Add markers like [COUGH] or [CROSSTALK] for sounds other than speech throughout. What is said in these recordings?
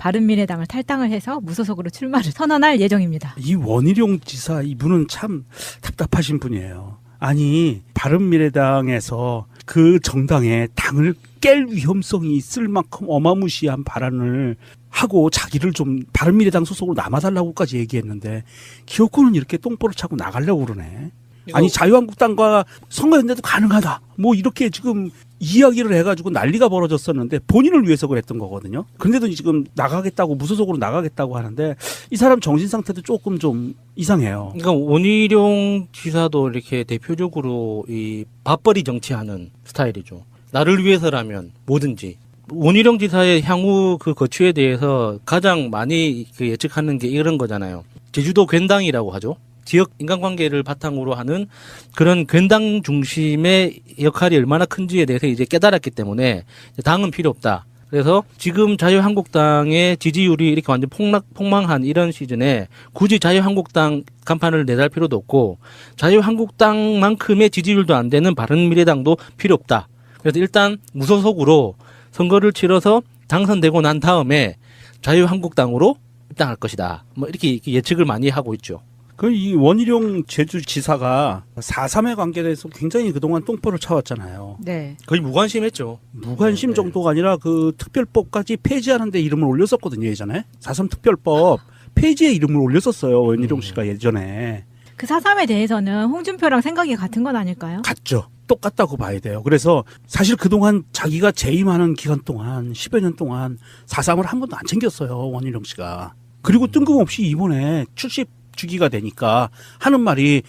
바른미래당을 탈당을 해서 무소속으로 출마를 선언할 예정입니다. 이 원희룡 지사 이분은 참 답답하신 분이에요. 아니 바른미래당에서 그 정당에 당을 깰 위험성이 있을 만큼 어마무시한 발언을 하고 자기를 좀 바른미래당 소속으로 남아달라고까지 얘기했는데 기어코는 이렇게 똥보를 차고 나가려고 그러네. 아니 자유한국당과 선거연대도 가능하다. 뭐 이렇게 지금 이야기를 해가지고 난리가 벌어졌었는데 본인을 위해서 그랬던 거거든요. 그런데도 지금 나가겠다고 무소속으로 나가겠다고 하는데 이 사람 정신 상태도 조금 좀 이상해요. 그러니까 원희룡 지사도 이렇게 대표적으로 이 밥벌이 정치하는 스타일이죠. 나를 위해서라면 뭐든지. 원희룡 지사의 향후 그 거취에 대해서 가장 많이 그 예측하는 게 이런 거잖아요. 제주도 괜당이라고 하죠. 지역 인간관계를 바탕으로 하는 그런 괜당 중심의 역할이 얼마나 큰지에 대해서 이제 깨달았기 때문에 당은 필요 없다. 그래서 지금 자유한국당의 지지율이 이렇게 완전 폭락, 폭망한 이런 시즌에 굳이 자유한국당 간판을 내달 필요도 없고 자유한국당만큼의 지지율도 안 되는 바른미래당도 필요 없다. 그래서 일단 무소속으로 선거를 치러서 당선되고 난 다음에 자유한국당으로 입당할 것이다. 뭐 이렇게 예측을 많이 하고 있죠. 그 이 원희룡 제주지사가 4.3의 관계에 대해서 굉장히 그동안 똥보를 차왔잖아요. 네. 거의 무관심했죠. 무관심 네, 네. 정도가 아니라 그 특별법까지 폐지하는 데 이름을 올렸었거든요 예전에 4.3 특별법 폐지에 이름을 올렸었어요 원희룡 음. 씨가 예전에 그 사삼에 대해서는 홍준표랑 생각이 같은 건 아닐까요? 같죠 똑같다고 봐야 돼요 그래서 사실 그동안 자기가 재임하는 기간 동안 10여 년 동안 4.3을 한 번도 안 챙겼어요 원희룡 씨가 그리고 뜬금없이 이번에 출시 주기가 되니까 하는 말이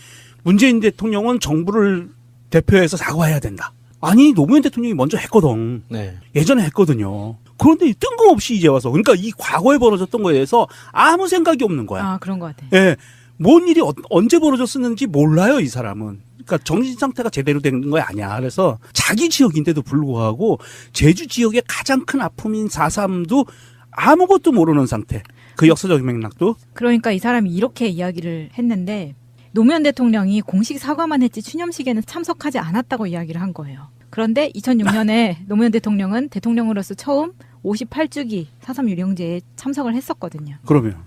문재인 대통령은 정부를 대표해서 사과해야 된다 아니 노무현 대통령이 먼저 했거든 네. 예전에 했거든요. 그런데 뜬금없이 이제 와서 그러니까 이 과거에 벌어졌던 거에 대해서 아무 생각이 없는 거야. 아 그런 것 같아. 예. 뭔 일이 어- 언제 벌어졌었는지 몰라요, 이 사람은. 그러니까 정신 상태가 제대로 된거 아니야. 그래서 자기 지역인데도 불구하고 제주 지역의 가장 큰 아픔인 4.3도 아무것도 모르는 상태. 그 역사적인 맥락도 그러니까 이 사람이 이렇게 이야기를 했는데 노무현 대통령이 공식 사과만 했지 추념식에는 참석하지 않았다고 이야기를 한 거예요. 그런데 2006년에 [LAUGHS] 노무현 대통령은 대통령으로서 처음 58주기 사삼 유령제에 참석을 했었거든요. 그러면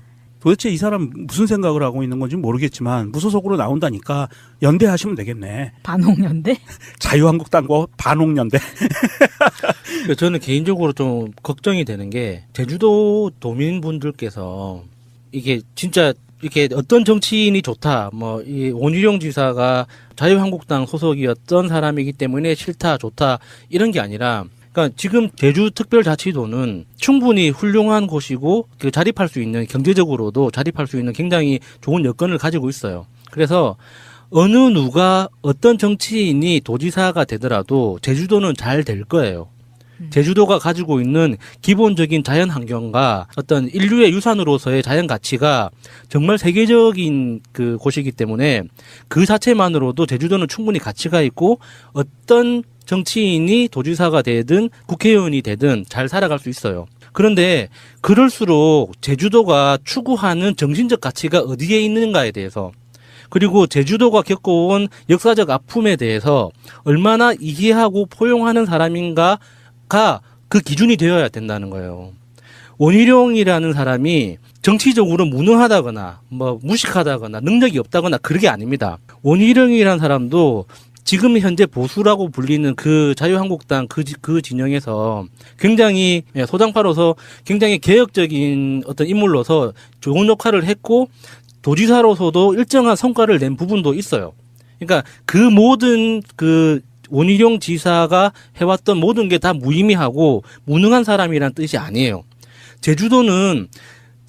도대체 이 사람 무슨 생각을 하고 있는 건지 모르겠지만 무소속으로 나온다니까 연대하시면 되겠네. 반홍연대? [LAUGHS] 자유한국당과 반옥연대. [LAUGHS] 그래서 저는 개인적으로 좀 걱정이 되는 게 제주도 도민분들께서 이게 진짜 이렇게 어떤 정치인이 좋다 뭐 이 원희룡 지사가 자유한국당 소속이었던 사람이기 때문에 싫다 좋다 이런 게 아니라 그러니까 지금 제주특별자치도는 충분히 훌륭한 곳이고 그 자립할 수 있는 경제적으로도 자립할 수 있는 굉장히 좋은 여건을 가지고 있어요. 그래서 어느 누가 어떤 정치인이 도지사가 되더라도 제주도는 잘 될 거예요. 제주도가 가지고 있는 기본적인 자연 환경과 어떤 인류의 유산으로서의 자연 가치가 정말 세계적인 그 곳이기 때문에 그 자체만으로도 제주도는 충분히 가치가 있고 어떤 정치인이 도지사가 되든 국회의원이 되든 잘 살아갈 수 있어요. 그런데 그럴수록 제주도가 추구하는 정신적 가치가 어디에 있는가에 대해서 그리고 제주도가 겪어온 역사적 아픔에 대해서 얼마나 이해하고 포용하는 사람인가가 그 기준이 되어야 된다는 거예요. 원희룡이라는 사람이 정치적으로 무능하다거나 뭐 무식하다거나 능력이 없다거나 그런 게 아닙니다. 원희룡이라는 사람도 지금 현재 보수라고 불리는 그 자유한국당 그, 지- 그 진영에서 굉장히 예, 소장파로서 굉장히 개혁적인 어떤 인물로서 좋은 역할을 했고 도지사로서도 일정한 성과를 낸 부분도 있어요. 그러니까 그 모든 그 원희룡 지사가 해왔던 모든 게 다 무의미하고 무능한 사람이란 뜻이 아니에요. 제주도는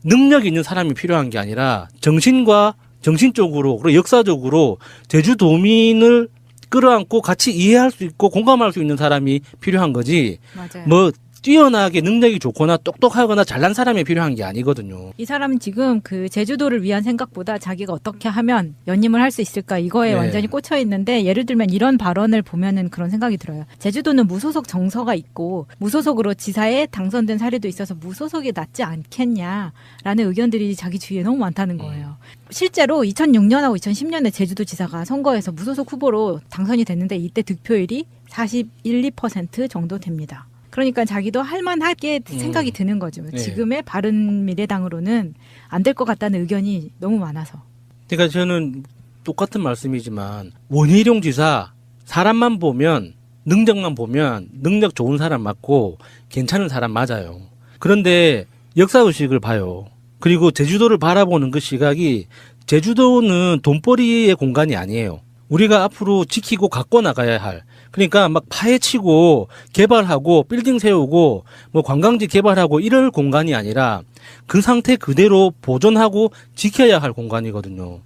능력 있는 사람이 필요한 게 아니라 정신과 정신적으로 그리고 역사적으로 제주도민을 끌어안고 같이 이해할 수 있고 공감할 수 있는 사람이 필요한 거지. 맞아요. 뭐 뛰어나게 능력이 좋거나 똑똑하거나 잘난 사람이 필요한 게 아니거든요. 이 사람은 지금 그 제주도를 위한 생각보다 자기가 어떻게 하면 연임을 할 수 있을까 이거에 네. 완전히 꽂혀 있는데 예를 들면 이런 발언을 보면은 그런 생각이 들어요. 제주도는 무소속 정서가 있고 무소속으로 지사에 당선된 사례도 있어서 무소속이 낫지 않겠냐라는 의견들이 자기 주위에 너무 많다는 거예요. 실제로 2006년하고 2010년에 제주도 지사가 선거에서 무소속 후보로 당선이 됐는데 이때 득표율이 41, 2% 정도 됩니다. 그러니까 자기도 할만하게 음. 생각이 드는 거죠. 네. 지금의 바른 미래당으로는 안 될 것 같다는 의견이 너무 많아서. 그러니까 저는 똑같은 말씀이지만 원희룡 지사 사람만 보면 능력만 보면 능력 좋은 사람 맞고 괜찮은 사람 맞아요. 그런데 역사 의식을 봐요. 그리고 제주도를 바라보는 그 시각이 제주도는 돈벌이의 공간이 아니에요. 우리가 앞으로 지키고 갖고 나가야 할 그러니까 막 파헤치고 개발하고 빌딩 세우고 뭐 관광지 개발하고 이럴 공간이 아니라 그 상태 그대로 보존하고 지켜야 할 공간이거든요.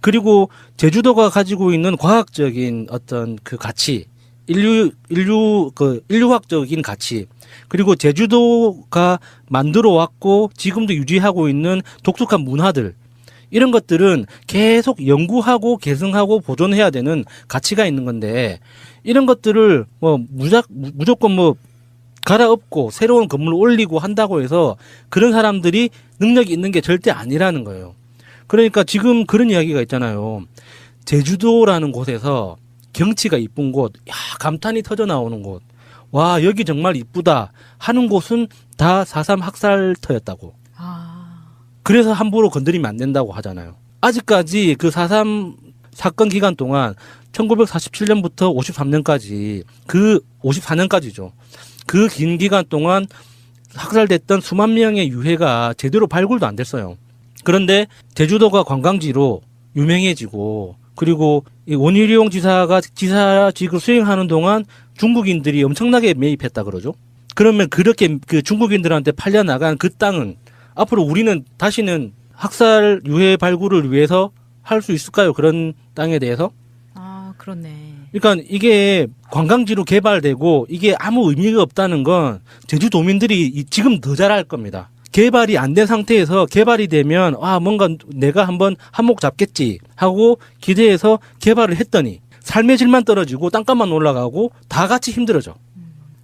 그리고 제주도가 가지고 있는 과학적인 어떤 그 가치, 인류 인류 그 인류학적인 가치, 그리고 제주도가 만들어 왔고 지금도 유지하고 있는 독특한 문화들 이런 것들은 계속 연구하고 계승하고 보존해야 되는 가치가 있는 건데 이런 것들을 뭐 무작 무조건 뭐 갈아엎고 새로운 건물을 올리고 한다고 해서 그런 사람들이 능력이 있는 게 절대 아니라는 거예요. 그러니까 지금 그런 이야기가 있잖아요. 제주도라는 곳에서 경치가 이쁜 곳, 야, 감탄이 터져 나오는 곳. 와, 여기 정말 이쁘다 하는 곳은 다 4.3 학살터였다고. 아, 그래서 함부로 건드리면 안 된다고 하잖아요. 아직까지 그 4.3 사건 기간 동안 1947년부터 53년까지 그 54년까지죠. 그 긴 기간 동안 학살됐던 수만 명의 유해가 제대로 발굴도 안 됐어요. 그런데 제주도가 관광지로 유명해지고 그리고 이 원희룡 지사가 지사직을 수행하는 동안 중국인들이 엄청나게 매입했다 그러죠. 그러면 그렇게 그 중국인들한테 팔려 나간 그 땅은 앞으로 우리는 다시는 학살 유해 발굴을 위해서 할 수 있을까요? 그런 땅에 대해서? 아, 그렇네. 그러니까 이게 관광지로 개발되고 이게 아무 의미가 없다는 건 제주도민들이 이- 지금 더 잘할 겁니다. 개발이 안 된 상태에서 개발이 되면 아 뭔가 내가 한번 한몫 잡겠지 하고 기대해서 개발을 했더니 삶의 질만 떨어지고 땅값만 올라가고 다 같이 힘들어져.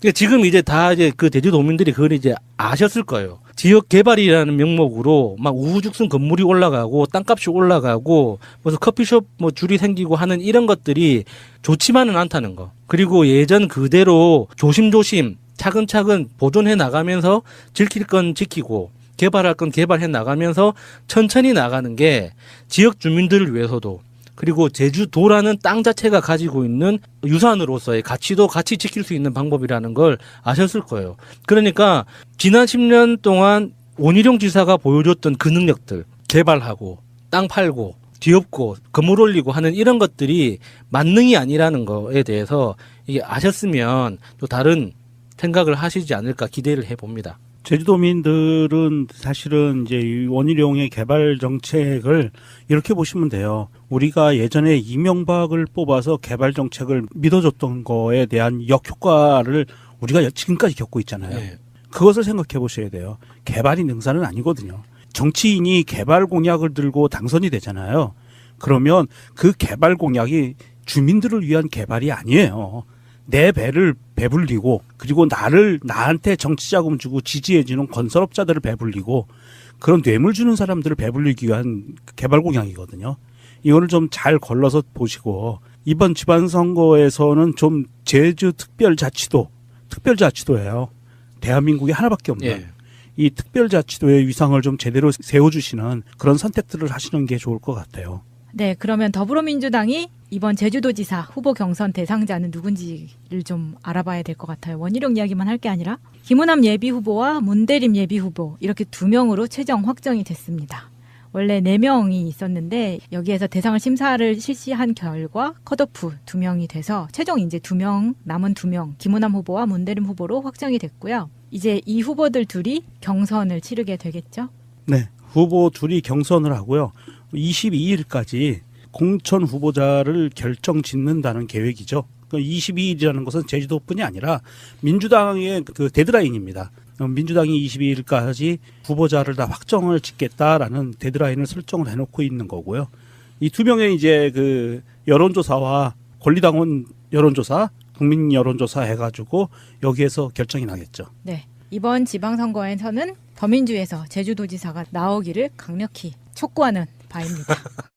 그러니까 지금 이제 다 이제 그 제주도민들이 그걸 이제 아셨을 거예요. 지역 개발이라는 명목으로 막 우후죽순 건물이 올라가고 땅값이 올라가고 무슨 커피숍 뭐 줄이 생기고 하는 이런 것들이 좋지만은 않다는 거. 그리고 예전 그대로 조심조심 차근차근 보존해 나가면서 지킬 건 지키고 개발할 건 개발해 나가면서 천천히 나가는 게 지역 주민들을 위해서도 그리고 제주도라는 땅 자체가 가지고 있는 유산으로서의 가치도 같이 지킬 수 있는 방법이라는 걸 아셨을 거예요. 그러니까 지난 10년 동안 원희룡 지사가 보여줬던 그 능력들 개발하고 땅 팔고 뒤엎고 건물 올리고 하는 이런 것들이 만능이 아니라는 거에 대해서 이게 아셨으면 또 다른 생각을 하시지 않을까 기대를 해봅니다. 제주도민들은 사실은 이제 이 원희룡의 개발 정책을 이렇게 보시면 돼요. 우리가 예전에 이명박을 뽑아서 개발 정책을 믿어줬던 거에 대한 역효과를 우리가 지금까지 겪고 있잖아요. 네. 그것을 생각해 보셔야 돼요. 개발이 능사는 아니거든요. 정치인이 개발 공약을 들고 당선이 되잖아요. 그러면 그 개발 공약이 주민들을 위한 개발이 아니에요. 내 배를 배불리고 그리고 나를 나한테 정치 자금 주고 지지해 주는 건설업자들을 배불리고 그런 뇌물 주는 사람들을 배불리기 위한 개발 공약이거든요. 이거를 좀 잘 걸러서 보시고 이번 지방선거에서는 좀 제주 특별자치도 특별자치도예요. 대한민국에 하나밖에 없는 예. 이 특별자치도의 위상을 좀 제대로 세워주시는 그런 선택들을 하시는 게 좋을 것 같아요. 네, 그러면 더불어민주당이 이번 제주도지사 후보 경선 대상자는 누군지를 좀 알아봐야 될 것 같아요. 원희룡 이야기만 할 게 아니라 김우남 예비 후보와 문대림 예비 후보 이렇게 두 명으로 최종 확정이 됐습니다. 원래 네 명이 있었는데 여기에서 대상을 심사를 실시한 결과 컷오프 두 명이 돼서 최종 이제 두 명 남은 두 명 김우남 후보와 문대림 후보로 확정이 됐고요. 이제 이 후보들 둘이 경선을 치르게 되겠죠. 네. 후보 둘이 경선을 하고요. 22일까지 공천 후보자를 결정 짓는다는 계획이죠. 그 22일이라는 것은 제주도뿐이 아니라 민주당의 그 데드라인입니다. 어, 민주당이 22일까지 후보자를 다 확정을 짓겠다라는 데드라인을 설정을 해놓고 있는 거고요. 이 두 명의 이제 그 여론조사와 권리당원 여론조사, 국민 여론조사 해가지고 여기에서 결정이 나겠죠. 네. 이번 지방선거에서는 더민주에서 제주도지사가 나오기를 강력히 촉구하는 바입니다. [LAUGHS]